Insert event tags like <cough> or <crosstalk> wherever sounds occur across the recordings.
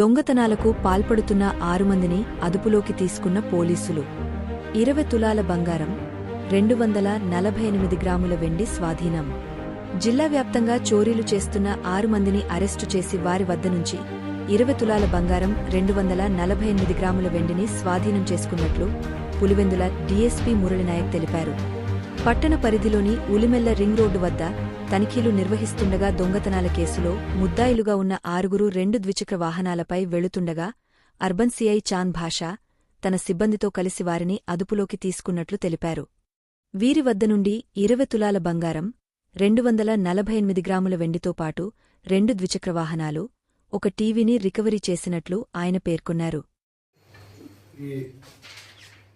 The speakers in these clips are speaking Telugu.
దొంగతనాలకు పాల్పడుతున్న ఆరు మందిని అదుపులోకి తీసుకున్న పోలీసులు. ఇరవై తులాల బంగారం రెండు వందల నలభై ఎనిమిది గ్రాముల వెండి స్వాధీనం. జిల్లా వ్యాప్తంగా చోరీలు చేస్తున్న ఆరు మందిని అరెస్టు చేసి వారి వద్ద నుంచి ఇరవై తులాల బంగారం రెండు వందల నలభై ఎనిమిది గ్రాముల వెండిని స్వాధీనం చేసుకున్నట్లు పులివెందుల డీఎస్పీ మురళినాయక్ తెలిపారు. పట్టణ పరిధిలోని ఉలిమెల్ల రింగ్ రోడ్డు వద్ద తనిఖీలు నిర్వహిస్తుండగా దొంగతనాల కేసులో ముద్దాయిలుగా ఉన్న ఆరుగురు రెండు ద్విచక్ర వాహనాలపై వెళుతుండగా అర్బన్ సిఐ చాంద్ భాషా తన సిబ్బందితో కలిసి వారిని అదుపులోకి తీసుకున్నట్లు తెలిపారు. వీరి వద్ద నుండి ఇరవై తులాల బంగారం రెండు వందల నలభై ఎనిమిది గ్రాముల వెండితో పాటు రెండు ద్విచక్ర వాహనాలు ఒక టీవీని రికవరీ చేసినట్లు ఆయన పేర్కొన్నారు. ఈ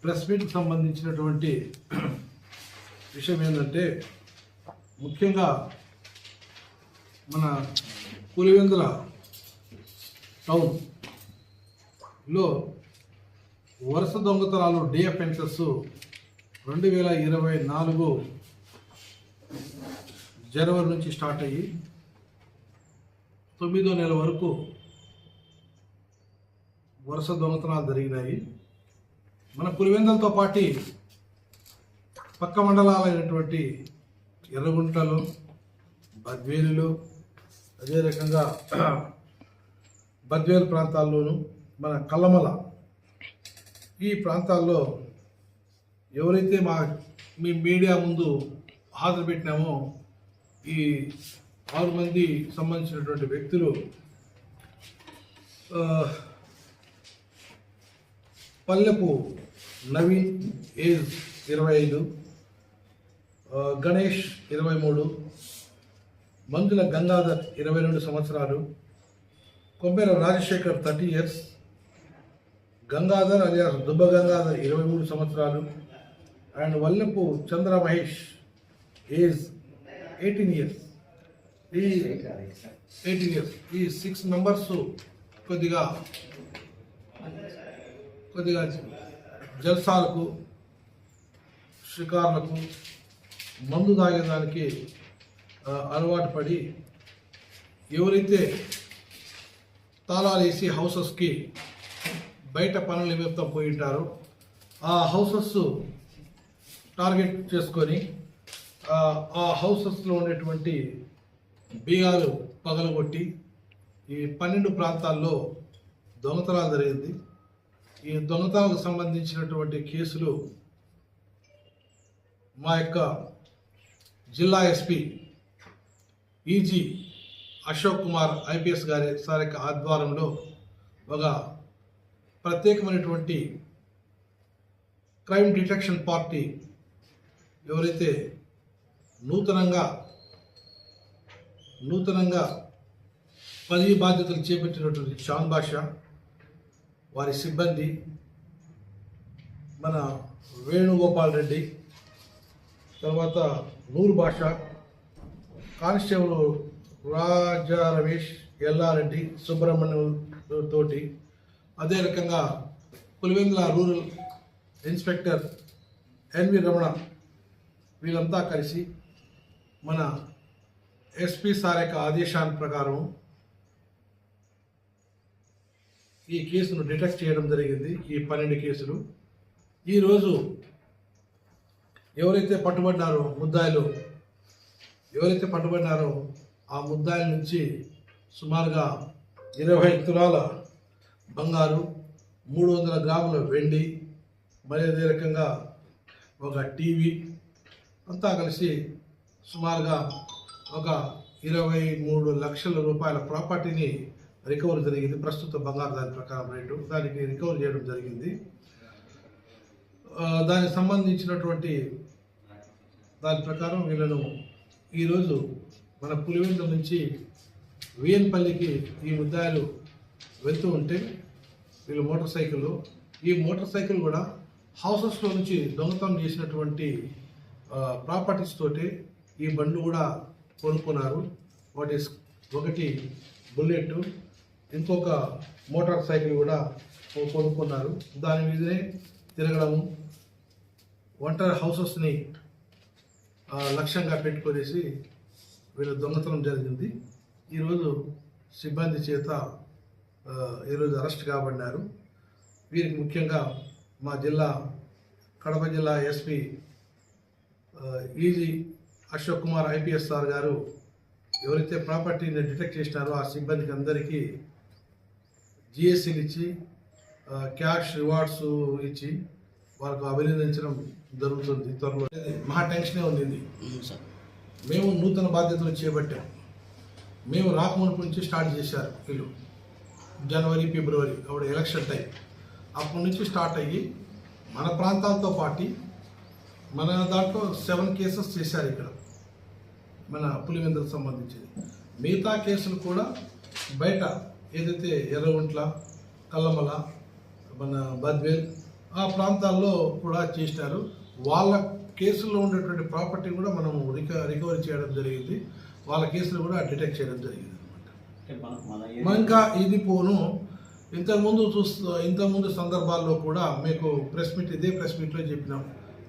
ప్రెస్ మీట్కి సంబంధించినటువంటి విషయం ఏంటంటే ముఖ్యంగా మన పులివెందుల టౌన్లో వరుస దొంగతనాలు డిఎఫెన్సెస్ రెండు వేల ఇరవై నాలుగు జనవరి నుంచి స్టార్ట్ అయ్యి తొమ్మిదో నెల వరకు వరుస దొంగతనాలు జరిగినాయి. మన పులివెందులతో పాటి పక్క మండలాలైనటువంటి ఎర్రగుంటలు బద్వేలులో అదే రకంగా బద్వేలు ప్రాంతాల్లోనూ మన కల్లమల. ఈ ప్రాంతాల్లో ఎవరైతే మా మీ మీడియా ముందు హాజరు పెట్టినామో ఈ ఆరు మంది సంబంధించినటువంటి వ్యక్తులు పల్లెపు నవీన్ ఏజ్ ఇరవై ఐదు గణేష్ ఇరవై మూడు మంజుల గంగాధర్ ఇరవై రెండు సంవత్సరాలు Kommera Rajasekhar thirty years Gangadhar alias Dubba Gangadhar ఇరవై మూడు సంవత్సరాలు and Vallapu Chandra Mahesh age eighteen years ఈ ఎయిటీన్ ఇయర్స్ ఈ సిక్స్ మెంబర్స్ కొద్దిగా కొద్దిగా జల్సాలకు షికార్లకు మందు తాగేదానికి ఆ, అలవాటు పడి ఎవరైతే తాళాలు వేసి హౌసెస్కి బయట పనుల నిమిత్తం పోయి ఉంటారో ఆ హౌసెస్ టార్గెట్ చేసుకొని ఆ, ఆ హౌసెస్లో ఉండేటువంటి బీగాలు పగలగొట్టి ఈ పన్నెండు ప్రాంతాల్లో దొంగతనాలు జరిగింది. ఈ దొంగతనాలకు సంబంధించినటువంటి కేసులు మా యొక్క జిల్లా ఎస్పీ ఈజీ అశోక్ కుమార్ ఐపీఎస్ గారి సార్ యొక్క ఆధ్వర్యంలో ఒక ప్రత్యేకమైనటువంటి క్రైమ్ డిటెక్షన్ పార్టీ ఎవరైతే నూతనంగా నూతనంగా పదవి బాధ్యతలు చేపట్టినటువంటి షాన్ బాషా వారి సిబ్బంది మన వేణుగోపాల్ రెడ్డి తర్వాత నూరు భాష. కానిస్టేబుల్ రాజా రమేష్ ఎల్లారెడ్డి సుబ్రహ్మణ్యం తోటి అదే రకంగా Pulivendula rural inspector N V Ramana వీళ్ళంతా కలిసి మన ఎస్పీ సార్ యొక్క ఆదేశాల ప్రకారం ఈ కేసును డిటెక్ట్ చేయడం జరిగింది ఈ పన్నెండు కేసులు. ఈరోజు ఎవరైతే పట్టుబడినారో ముద్దాయిలు ఎవరైతే పట్టుబడినారో ఆ ముద్దాయిల నుంచి సుమారుగా ఇరవై తులాల బంగారు మూడు వందల గ్రాముల వెండి మరి అదే రకంగా ఒక టీవీ అంతా కలిసి సుమారుగా ఒక ఇరవై మూడు లక్షల రూపాయల ప్రాపర్టీని రికవర్ జరిగింది. ప్రస్తుత బంగారు దాని ప్రకారం రేటు. దానికి రికవర్ చేయడం జరిగింది. దానికి సంబంధించినటువంటి దాని ప్రకారం వీళ్ళను ఈరోజు మన పులివెందుల నుంచి వియన్పల్లికి ఈ ముద్దాయిలు వెళ్తూ ఉంటే వీళ్ళు మోటార్ సైకిల్లో ఈ మోటార్ సైకిల్ కూడా హౌసెస్లో నుంచి దొంగతనం చేసినటువంటి ప్రాపర్టీస్ తోటి ఈ బండ్లు కూడా కొనుక్కున్నారు. వాటి ఒకటి బుల్లెట్ ఇంకొక మోటార్ సైకిల్ కూడా కొనుక్కున్నారు. దాని మీదనే తిరగడము ఒంటరి హౌసెస్ని లక్ష్యంగా పెట్టుకునేసి వీళ్ళు దొంగతనం జరిగింది. ఈరోజు సిబ్బంది చేత ఈరోజు అరెస్ట్ కాబడినారు. వీరికి ముఖ్యంగా మా జిల్లా కడప జిల్లా ఎస్పీ ఈజీ అశోక్ కుమార్ ఐపీఎస్ సార్ గారు ఎవరైతే ప్రాపర్టీని డిటెక్ట్ చేసినారో ఆ సిబ్బందికి అందరికీ జిఎస్సీలు ఇచ్చి క్యాష్ రివార్డ్స్ ఇచ్చి వాళ్ళకు అభినందించడం జరుగుతుంది త్వరలో. మహా టెన్షనే ఉంది మేము నూతన బాధ్యతలు చేపట్టాం. మేము రాకమునుపు నుంచి స్టార్ట్ చేశారు వీళ్ళు. జనవరి ఫిబ్రవరి అప్పుడు ఎలక్షన్ టైం. అప్పటి నుంచి స్టార్ట్ అయ్యి మన ప్రాంతాలతో పాటు మన దాంట్లో సెవెన్ కేసెస్ చేశారు ఇక్కడ. మన పులివెందులకు సంబంధించి మిగతా కేసులు కూడా బయట ఏదైతే ఎర్రగుంట్ల కల్లమల మన బద్వేల్ ఆ ప్రాంతాల్లో కూడా చేసినారు. వాళ్ళ కేసుల్లో ఉండేటువంటి ప్రాపర్టీ కూడా మనం రిక రికవరీ చేయడం జరిగింది. వాళ్ళ కేసులు కూడా డిటెక్ట్ చేయడం జరిగింది అనమాట మన ఇంకా ఇది పోను. ఇంతకుముందు చూస్తూ ఇంతకుముందు సందర్భాల్లో కూడా మీకు ప్రెస్ మీట్ ఇదే ప్రెస్ మీట్లో చెప్పినాం.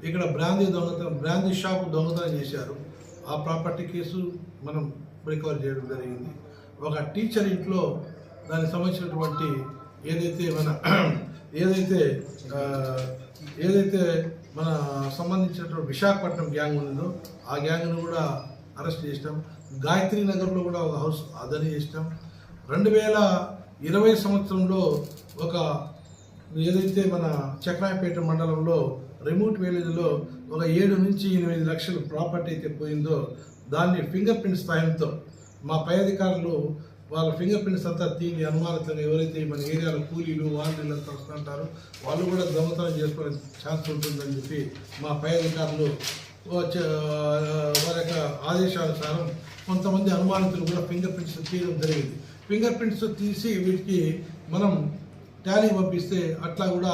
ఇక్కడ బ్రాందీ దొంగతనం బ్రాందీ షాప్ దొంగతనం చేశారు. ఆ ప్రాపర్టీ కేసు మనం రికవర్ చేయడం జరిగింది. ఒక టీచర్ ఇంట్లో దానికి సంబంధించినటువంటి ఏదైతే మన <clears throat> ఏదైతే ఏదైతే మన సంబంధించినటువంటి విశాఖపట్నం గ్యాంగ్ ఉందో ఆ గ్యాంగ్ను కూడా అరెస్ట్ చేసినాం. గాయత్రి నగర్లో కూడా ఒక హౌస్ అదని చేసినాం. రెండు వేల ఇరవై సంవత్సరంలో ఒక ఏదైతే మన చక్రాయపేట మండలంలో రిమోట్ విలేజ్లో ఒక ఏడు నుంచి ఎనిమిది లక్షల ప్రాపర్టీ అయితే పోయిందో దాన్ని ఫింగర్ ప్రింట్ సాయంతో మా పై అధికారులు వాళ్ళ ఫింగర్ ప్రింట్స్ అంతా తీని అనుమానితంగా ఎవరైతే మన ఏరియాలో కూలీలు వాళ్ళు అంతా వస్తుంటారో వాళ్ళు కూడా దొంగతనం చేసుకోవడానికి ఛాన్స్ ఉంటుందని చెప్పి మా పై అధికారులు వారి యొక్క ఆదేశానుసారం కొంతమంది అనుమానితులు కూడా ఫింగర్ ప్రింట్స్ తీయడం జరిగింది. ఫింగర్ ప్రింట్స్ తీసి వీటికి మనం ట్యాలీ పంపిస్తే అట్లా కూడా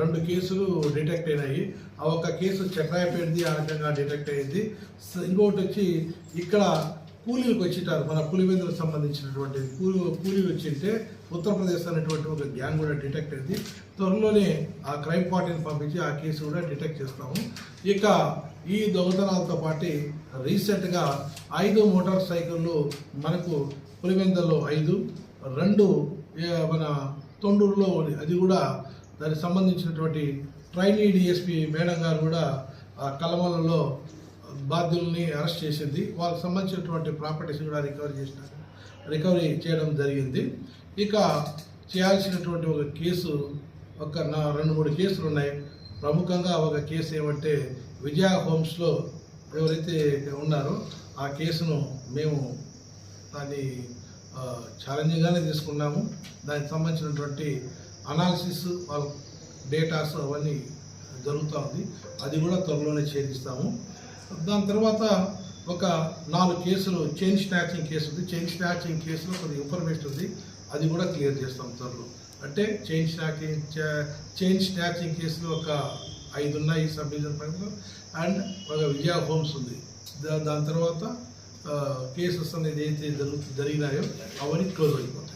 రెండు కేసులు డిటెక్ట్ అయినాయి. ఆ ఒక కేసు చక్రాయపేటది ఆ రకంగా డిటెక్ట్ అయింది. ఇంకొకటి వచ్చి ఇక్కడ కూలీలకు వచ్చింటారు మన పులివెందులకు సంబంధించినటువంటి కూలీ కూలీలు వచ్చింటే ఉత్తరప్రదేశ్ అనేటువంటి ఒక గ్యాంగ్ కూడా డిటెక్ట్ అయింది త్వరలోనే ఆ క్రైమ్ పార్టీని పంపించి ఆ కేసు కూడా డిటెక్ట్ చేస్తాము ఇక ఈ దొంగతనాలతో పాటు రీసెంట్గా ఐదు మోటార్ సైకిళ్ళు మనకు పులివెందుల్లో ఐదు రెండు మన తొండూరులో ఉంది. అది కూడా దానికి సంబంధించినటువంటి ట్రైనీ డిఎస్పి మేడం గారు కూడా ఆ కలమలలో బాధ్యుల్ని అరెస్ట్ చేసింది. వాళ్ళకి సంబంధించినటువంటి ప్రాపర్టీస్ కూడా రికవరీ చేసినారు. రికవరీ చేయడం జరిగింది. ఇక చేయాల్సినటువంటి ఒక కేసు ఒక నా రెండు మూడు కేసులు ఉన్నాయి. ప్రముఖంగా ఒక కేసు ఏమంటే విజయ హోమ్స్లో ఎవరైతే ఉన్నారో ఆ కేసును మేము దాన్ని ఛాలెంజింగ్గానే తీసుకున్నాము. దానికి సంబంధించినటువంటి అనాలిసిస్ వాళ్ళ డేటాస్ అవన్నీ జరుగుతూ ఉంది. అది కూడా త్వరలోనే ఛేదిస్తాము. దాని తర్వాత ఒక నాలుగు కేసులు చైన్ స్నాచింగ్ కేసు ఉంది. చైన్ స్నాచింగ్ కేసులో కొన్ని ఇన్ఫర్మేషన్ ఉంది. అది కూడా క్లియర్ చేస్తాం త్వరలో. అంటే చైన్ స్నాచింగ్ చైన్ స్నాచింగ్ కేసులో ఒక ఐదు ఉన్నాయి సబ్ డివిజన్ పరిధిలో అండ్ ఒక విజయ హోమ్స్ ఉంది. దా- దాని తర్వాత కేసెస్ అనేది ఏదైతే జరుగు జరిగినాయో అవన్నీ క్లోజ్ అయిపోతాయి.